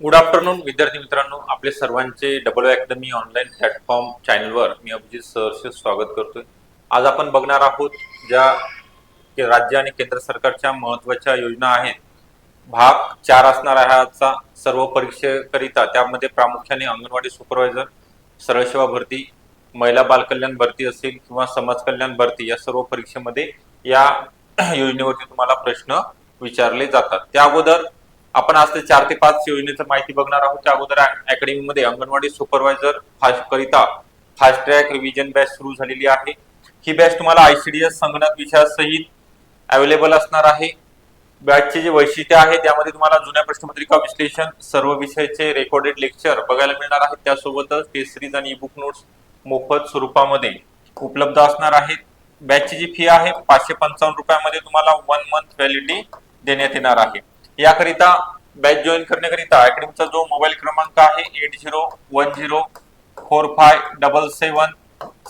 Good afternoon विद्यार्थी मित्रांनो. आपले सर्वांचे डबल अकॅडमी ऑनलाईन प्लॅटफॉर्म चॅनलवर मी अभिजित सहर्ष स्वागत करतोय. आज आपण बघणार आहोत ज्या राज्य आणि केंद्र सरकारच्या महत्त्वाच्या योजना आहेत. भाग चार असणार आहे आजचा. सर्व परीक्षेकरिता त्यामध्ये प्रामुख्याने अंगणवाडी सुपरवायझर सरळ सेवा भरती महिला बालकल्याण भरती असेल किंवा समाज कल्याण भरती या सर्व परीक्षेमध्ये या योजनेवरती तुम्हाला प्रश्न विचारले जातात. त्या अगोदर आपण आज ते चार ते पाच योजनेचं माहिती बघणार आहोत. त्या अगोदर अकॅडमीमध्ये अंगणवाडी सुपरवायझर फास्ट करिता फास्ट ट्रॅक रिव्हिजन बॅच सुरू झालेली आहे. ही बॅच तुम्हाला आयसीडीएस संगणक विषयासहित अवेलेबल असणार आहे. बॅचचे जे वैशिष्ट्य आहे त्यामध्ये तुम्हाला जुन्या प्रश्नपत्रिका विश्लेषण सर्व विषयाचे रेकॉर्डेड लेक्चर बघायला मिळणार आहेत. त्यासोबतच टेस्ट सिरीज आणि ईबुक नोट्स मोफत स्वरूपामध्ये उपलब्ध असणार आहेत. बॅचची जी फी आहे पाचशे पंचावन्न रुपयामध्ये तुम्हाला वन मंथ व्हॅलिडिटी देण्यात येणार आहे. याकरिता बॅच जॉईन करण्याकरिता अकॅडमीचा जो मोबाईल क्रमांक आहे eight zero one zero four five double seven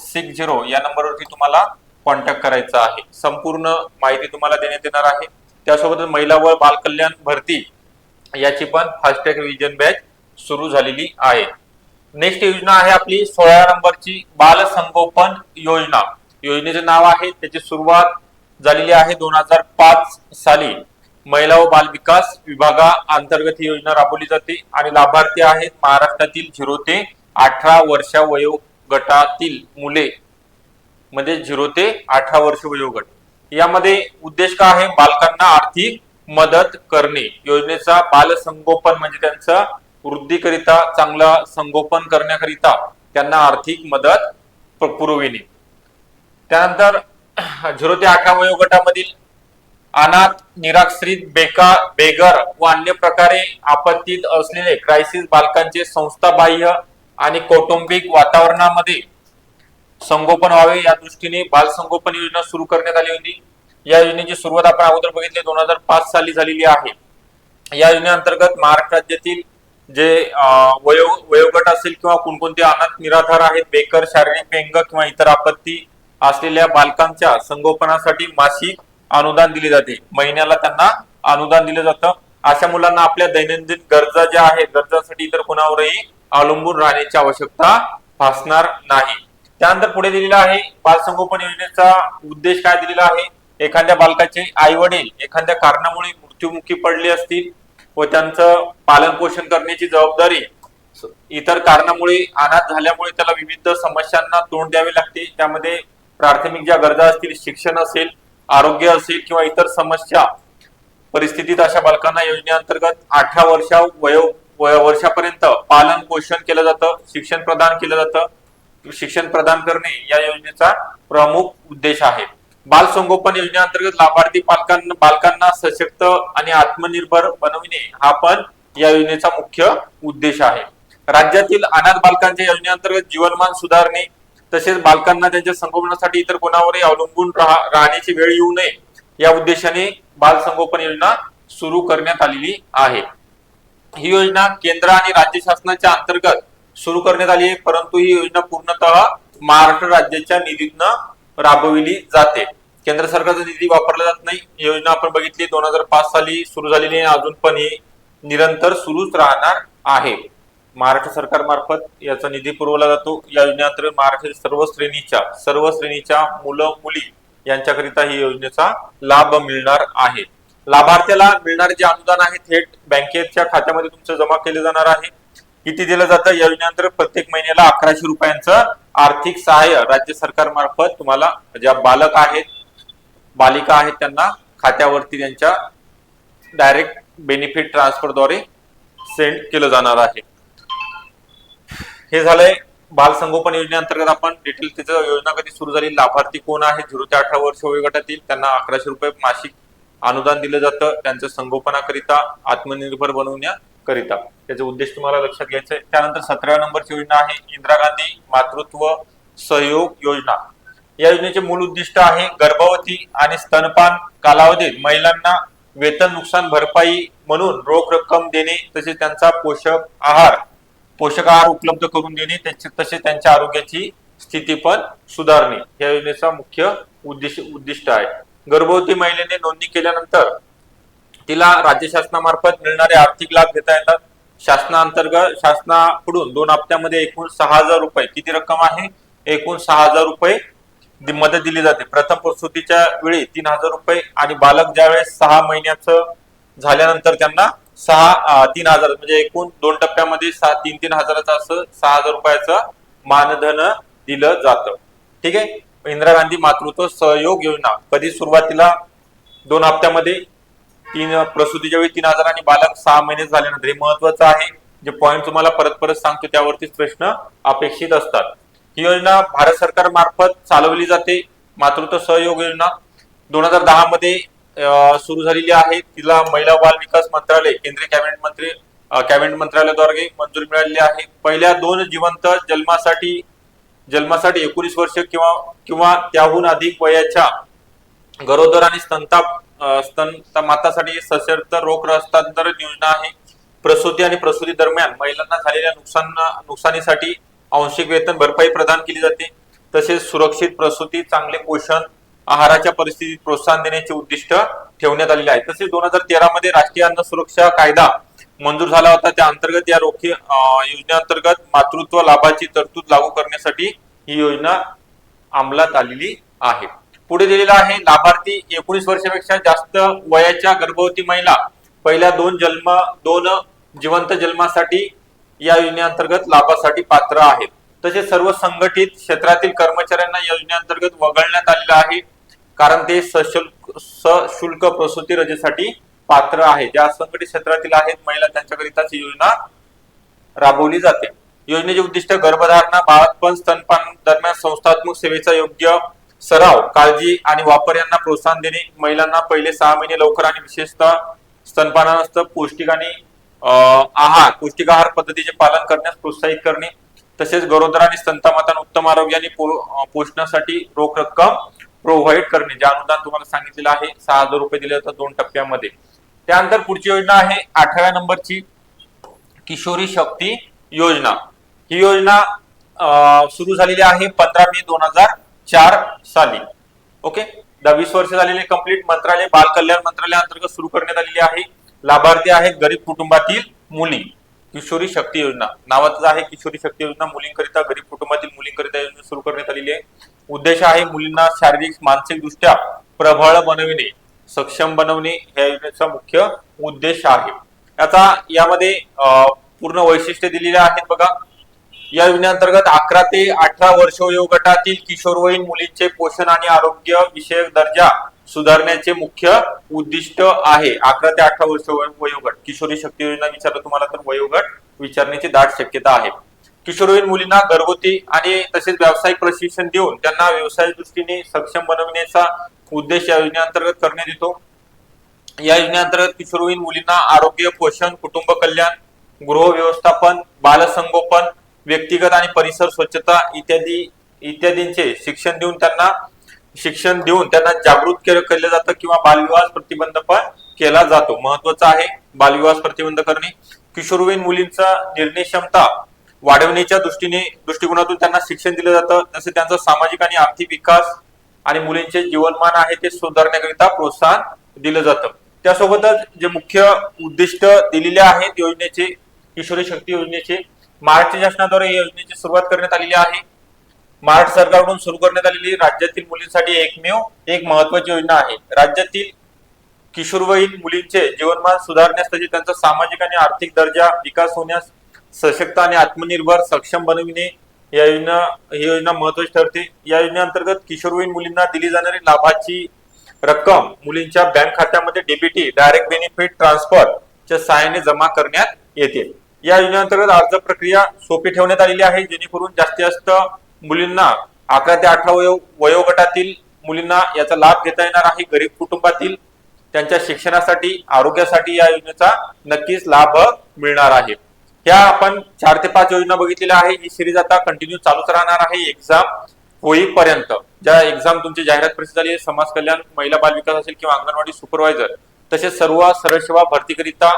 six zero या नंबरवरती तुम्हाला कॉन्टॅक्ट करायचा आहे. संपूर्ण माहिती तुम्हाला देण्यात येणार आहे. त्यासोबतच महिला व बाल कल्याण भरती याची पण फास्टॅग रिव्हिजन बॅच सुरू झालेली आहे. नेक्स्ट योजना आहे आपली सोळा नंबरची बाल संगोपन योजना. योजनेचे नाव आहे त्याची सुरुवात झालेली आहे दोन हजार पाच साली. महिला व बाल विकास विभागा अंतर्गत ही योजना राबवली जाते आणि लाभार्थी आहेत महाराष्ट्रातील झिरो ते अठरा वर्ष वयोगटातील मुले. म्हणजे झिरो ते अठरा वर्ष वयोगट. यामध्ये उद्देश काय आहे? बालकांना आर्थिक मदत करणे. योजनेचा बाल संगोपन म्हणजे त्यांचं वृद्धीकरिता चांगलं संगोपन करण्याकरिता त्यांना आर्थिक मदत पुरविणे. त्यानंतर झिरो ते अठरा वयोगटामधील अनाथ निराश्रित बेकार बेगर व अन्य प्रकारे आपत्तीत असलेले क्रायसिस बालकांचे संस्थाबाह्य आणि कौटुंबिक वातावरणामध्ये संगोपन व्हावे या दृष्टीने बाल संगोपन योजना सुरू करण्यात आली होती. या योजनेची सुरुवात आपण अगोदर बघितली दोन हजार पाच साली झालेली आहे. या योजनेअंतर्गत महाराष्ट्र राज्यातील जे वयो वयोगट असेल किंवा कोणकोणते अनाथ निराधार आहेत बेकर शारीरिक व्यंग किंवा इतर आपत्ती असलेल्या बालकांच्या संगोपनासाठी मासिक अनुदान दिले जाते. महिन्याला त्यांना अनुदान दिलं जातं. अशा मुलांना आपल्या दैनंदिन गरजा ज्या आहेत गरजांसाठी इतर कोणावरही अवलंबून राहण्याची आवश्यकता भासणार नाही. त्यानंतर पुढे दिलेला आहे बालसंगोपन योजनेचा उद्देश काय दिलेला आहे? एखाद्या बालकाचे आई वडील एखाद्या कारणामुळे मृत्युमुखी पडले असतील व त्यांचं पालन पोषण करण्याची जबाबदारी इतर कारणामुळे अनाथ झाल्यामुळे त्याला विविध समस्यांना तोंड द्यावे लागते. त्यामध्ये प्राथमिक ज्या गरजा असतील शिक्षण असेल आरोग्य असेल किंवा इतर समस्या परिस्थितीत अशा बालकांना योजनेअंतर्गत अठरा वर्षा वयो वर्षापर्यंत पालन पोषण केलं जातं शिक्षण प्रदान केलं जातं. शिक्षण प्रदान करणे या योजनेचा प्रमुख उद्देश आहे. बाल संगोपन योजनेअंतर्गत लाभार्थी पालकांना बालकांना सशक्त आणि आत्मनिर्भर बनविणे हा पण या योजनेचा मुख्य उद्देश आहे. राज्यातील अनाथ बालकांच्या योजनेअंतर्गत जीवनमान सुधारणे तसेच बालकांना त्यांच्या संगोपनासाठी इतर कोणावरही अवलंबून राहण्याची वेळ येऊ नये या उद्देशाने बाल संगोपन योजना सुरू करण्यात आलेली आहे. ही योजना केंद्र आणि राज्य शासनाच्या अंतर्गत सुरू करण्यात आली आहे परंतु ही योजना पूर्णतः महाराष्ट्र राज्याच्या निधीतनं राबविली जाते. केंद्र सरकारचा निधी वापरला जात नाही. योजना आपण बघितली दोन हजार पाच साली सुरू झालेली आहे अजून पण ही निरंतर सुरूच राहणार आहे. महाराष्ट्र सरकारमार्फत याचा निधी पुरवला जातो. या योजनेअंतर्गत महाराष्ट्रातील सर्व श्रेणीच्या सर्व श्रेणीच्या मुलं मुली यांच्याकरिता ही योजनेचा लाभ मिळणार आहे. लाभार्थ्याला मिळणारे जे अनुदान आहे थेट बँकेच्या खात्यामध्ये तुमचं जमा केले जाणार आहे. किती दिलं जातं? या योजनेअंतर्गत प्रत्येक महिन्याला अकराशे रुपयांचं आर्थिक सहाय्य राज्य सरकारमार्फत तुम्हाला ज्या बालक आहेत बालिका आहेत त्यांना खात्यावरती त्यांच्या डायरेक्ट बेनिफिट ट्रान्सफरद्वारे सेंड केलं जाणार आहे. हे झालंय. बाल संगोपन योजनेअंतर्गत आपण डिटेल त्याचं योजना कधी सुरू झाली लाभार्थी कोण आहे झिरो ते अठरा वर्ष वयोगटातील त्यांना अकराशे रुपये मासिक अनुदान दिलं जातं. त्यांचं संगोपनाकरिता आत्मनिर्भर बनवण्याकरिता. त्याचा उद्देश तुम्हाला लक्षात घ्यायचं आहे त्यानंतर सतरा नंबरची योजना आहे इंदिरा गांधी मातृत्व सहयोग योजना. या योजनेचे मूल उद्दिष्ट आहे गर्भवती आणि स्तनपान कालावधीत महिलांना वेतन नुकसान भरपाई म्हणून रोख रक्कम देणे तसेच त्यांचा पोषक आहार पोषक आहार उपलब्ध करून देणे तसे त्यांच्या आरोग्याची स्थिती पण सुधारणे. या योजनेचा मुख्य उद्देश उद्दिष्ट आहे. गर्भवती महिलेने नोंदणी केल्यानंतर तिला राज्य शासनामार्फत मिळणारे आर्थिक लाभ घेता येतात. शासनाअंतर्गत शासनाकडून दोन हप्त्यामध्ये एकूण सहा हजार रुपये किती रक्कम आहे? एकूण सहा हजार रुपये मदत दिली जाते. प्रथम प्रसूतीच्या वेळी तीन हजार रुपये आणि बालक ज्यावेळेस सहा महिन्याचं झाल्यानंतर त्यांना सहा तीन हजार म्हणजे एकूण दोन टप्प्यामध्ये सहा तीन तीन हजाराचं असं सहा हजार रुपयाचं मानधन दिलं जातं. ठीक आहे? इंदिरा गांधी मातृत्व सहयोग योजना. कधी सुरुवातीला दोन हप्त्यामध्ये तीन प्रसूतीच्या वेळी तीन हजार आणि बालक सहा महिने झाल्यानंतर हे महत्वाचं आहे. जे पॉईंट तुम्हाला परत परत सांगतो त्यावरतीच प्रश्न अपेक्षित असतात. ही योजना भारत सरकार मार्फत चालवली जाते. मातृत्व सहयोग योजना. दोन हजार दहा मध्ये सुरू झालेली आहे. तिला महिला बाल विकास मंत्रालय केंद्रीय कॅबिनेट मंत्री कॅबिनेट मंत्रालयाद्वारे मंजुरी मिळालेली आहे. पहिल्या दोन जिवंत जन्मासाठी जन्मासाठी एकोणीस वर्ष किंवा किंवा त्याहून अधिक वयाच्या गरोदर आणि स्तनता स्तन मातासाठी सशर्त रोख हस्तांतरण योजना आहे. प्रसूती आणि प्रसूती दरम्यान महिलांना झालेल्या नुकसान नुकसानीसाठी आंशिक वेतन भरपाई प्रदान केली जाते. तसेच सुरक्षित प्रसूती चांगले पोषण आहाराच्या परिस्थितीत प्रोत्साहन देण्याचे उद्दिष्ट ठेवण्यात आलेले आहे तसेच दोन हजार तेरा मध्ये राष्ट्रीय अन्न सुरक्षा कायदा मंजूर झाला होता. त्या अंतर्गत या रोखी योजनेअंतर्गत मातृत्व लाभाची तरतूद लागू करण्यासाठी ही योजना अंमलात आलेली आहे. पुढे दिलेला आहे लाभार्थी एकोणीस वर्षापेक्षा जास्त वयाच्या गर्भवती महिला पहिल्या दोन जन्म दोन जिवंत जन्मासाठी या योजनेअंतर्गत लाभासाठी पात्र आहेत. तसेच सर्व संघटित क्षेत्रातील कर्मचाऱ्यांना या योजनेअंतर्गत वगळण्यात आलेलं आहे. कारण ते सशुल्क सशुल्क प्रसूती रजेसाठी पात्र आहे. ज्या असंघटित क्षेत्रातील आहेत महिला त्यांच्याकरिताच योजना राबवली जाते. योजनेचे उद्दिष्ट गर्भधारणा बाळातपण स्तनपान दरम्यान संस्थात्मक सेवेचा योग्य सराव काळजी आणि वापर यांना प्रोत्साहन देणे. महिलांना पहिले सहा महिने लवकर आणि विशेषतः स्तनपानानंतर पौष्टिक आणि अं, आहार पौष्टिक आहार पद्धतीचे पालन करण्यास प्रोत्साहित करणे. तसेच गरोदर आणि स्तनमातांना उत्तम आरोग्य आणि पो- पोषणासाठी रोख रक्कम प्रोव्हाइड करणे जे अनुदान तुम्हाला सांगितलेलं आहे सहा हजार रुपये दिले जातात दोन टप्प्यामध्ये. त्यानंतर पुढची योजना आहे अठराव्या नंबरची किशोरी शक्ती योजना. ही योजना सुरू झालेली आहे पंधरा मे दोन हजार चार साली. ओके? दहावीस वर्ष झालेले कंप्लीट मंत्रालय बाल कल्याण मंत्रालयाअंतर्गत सुरू करण्यात आलेली आहे. लाभार्थी आहेत गरीब कुटुंबातील मुली. किशोरी शक्ती योजना. नावाचं आहे किशोरी शक्ती योजना. मुलींकरिता गरीब कुटुंबातील मुलींकरिता योजना सुरू करण्यात आलेली आहे. उद्देश आहे मुलींना शारीरिक मानसिक दृष्ट्या प्रबळ बनविणे सक्षम बनवणे. या योजनेचा मुख्य उद्देश आहे. याचा यामध्ये अं, पूर्ण वैशिष्ट्य दिलेले आहेत बघा. या योजनेअंतर्गत अकरा ते अठरा वर्ष वयोगटातील किशोरवयीन मुलींचे पोषण आणि आरोग्य विषयक दर्जा सुधारण्याचे मुख्य उद्दिष्ट आहे. अकरा ते अठरा वर्ष वयोगट. किशोरी शक्ती योजना विचारलं तुम्हाला तर वयोगट विचारण्याची दाट शक्यता आहे. किशोरवयीन मुलींना घरगुती आणि तसेच व्यावसायिक प्रशिक्षण देऊन त्यांना व्यवसाय दृष्टीने सक्षम बनवण्याचा उद्देश या योजनेअंतर्गत करण्यात येतो. या योजनेअंतर्गत किशोरवयीन मुलींना आरोग्य पोषण कुटुंब कल्याण गृह व्यवस्थापन बालसंगोपन व्यक्तिगत आणि परिसर स्वच्छता इत्यादी इत्यादींचे शिक्षण देऊन त्यांना शिक्षण देऊन त्यांना जागृत केलं जातं किंवा बालविवाह प्रतिबंध पण केला जातो. महत्वाचं आहे बालविवाह प्रतिबंध करणे. किशोरवयीन मुलींचा निर्णय क्षमता वाढवण्याच्या दृष्टीने दृष्टिकोनातून त्यांना शिक्षण दिलं जातं. तसे त्यांचा सामाजिक आणि आर्थिक विकास आणि मुलींचे जीवनमान आहे ते सुधारण्याकरिता प्रोत्साहन दिलं जातं. त्यासोबतच जे मुख्य उद्दिष्ट दिलेले आहेत योजनेचे किशोरी शक्ती योजनेचे महाराष्ट्र शासनाद्वारे या योजनेची सुरुवात करण्यात आलेली आहे. महाराष्ट्र सरकारकडून सुरू करण्यात आलेली राज्यातील मुलींसाठी एकमेव एक महत्वाची योजना आहे. राज्यातील किशोरवयीन मुलींचे जीवनमान सुधारण्यास तसेच त्यांचा सामाजिक आणि आर्थिक दर्जा विकास होण्यास सशक्त आणि आत्मनिर्भर सक्षम बनविणे या योजना ही योजना महत्वाची ठरते. या योजनेअंतर्गत किशोरवयीन मुलींना दिली जाणारी लाभाची रक्कम मुलींच्या बँक खात्यामध्ये डीबीटी डायरेक्ट बेनिफिट ट्रान्सफर च्या सहाय्याने जमा करण्यात येते. या योजनेअंतर्गत अर्ज प्रक्रिया सोपी ठेवण्यात आलेली आहे जेणेकरून जास्तीत जास्त मुलींना अकरा ते अठरा वयो वयोगटातील मुलींना याचा लाभ घेता येणार आहे. गरीब कुटुंबातील त्यांच्या शिक्षणासाठी आरोग्यासाठी या योजनेचा नक्कीच लाभ मिळणार आहे. ह्या आपण चार ते पाच योजना बघितलेल्या आहे. ही सिरीज आता कंटिन्यू चालूच राहणार आहे. एक्झाम होईपर्यंत. ज्या एक्झाम तुमची जाहिरात प्रसिद्ध झाली आहे समाज कल्याण महिला बाल विकास असेल किंवा अंगणवाडी सुपरवायझर तसेच सर्व सरळ सेवा भरतीकरिता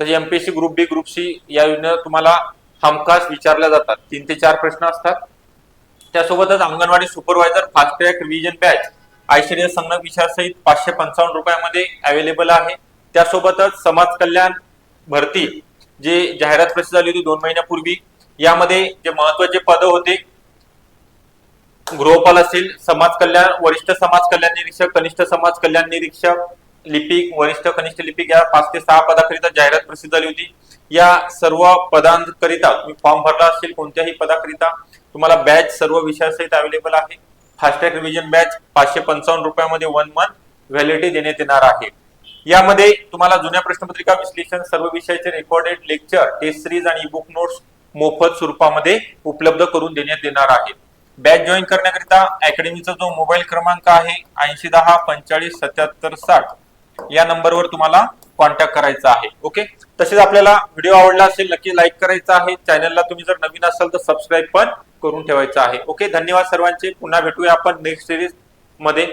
तसे MPSC group B group C या योजना तुम्हाला हमखास विचारल्या जातात. तीन ते चार प्रश्न असतात. त्यासोबतच anganwadi supervisor fast track revision batch आयश्वर्य संगणक विचारसहित पाचशे पंचावन्न रुपयामध्ये अवेलेबल आहे. त्यासोबतच समाज कल्याण भरती जे जाहिरात प्रसिद्ध झाली होती दोन महिन्यापूर्वी यामध्ये जे महत्त्वाचे पद होते गृहपाल असेल समाज कल्याण वरिष्ठ समाज कल्याण निरीक्षक कनिष्ठ समाज कल्याण निरीक्षक लिपिक वरिष्ठ कनिष्ठ लिपिक या पाच ते सहा पदाकरिता जाहिरात प्रसिद्ध झाली होती. या सर्व पदांकरिता तुम्ही फॉर्म भरला असेल कोणत्याही पदाकरिता. तुम्हाला बॅच सर्व विषयासहित अवेलेबल आहे. फास्टॅग रिव्हिजन बॅच पाचशे पंचावन्न रुपयामध्ये वन मंथ व्हॅलिडिटी देण्यात येणार आहे. यामध्ये तुम्हाला जुन्या प्रश्नपत्रिका विश्लेषण सर्व विषयाचे रेकॉर्डेड लेक्चर टेस्ट सिरीज आणि बुक नोट्स मोफत स्वरूपामध्ये उपलब्ध करून देण्यात येणार आहे. बॅच जॉईन करण्याकरिता अकॅडमीचा जो मोबाईल क्रमांक आहे ऐंशी दहा पंचेचाळीस सत्याहत्तर साठ या नंबरवर तुम्हाला कॉन्टॅक्ट करायचा आहे. ओके तसेच आपल्याला व्हिडिओ आवडला असेल नक्की लाईक करायचा आहे. चॅनलला तुम्ही जर नवीन असाल तर सबस्क्राईब पण करून ठेवायचं आहे. ओके धन्यवाद सर्वांचे. पुन्हा भेटूया आपण नेक्स्ट सिरीजमध्ये.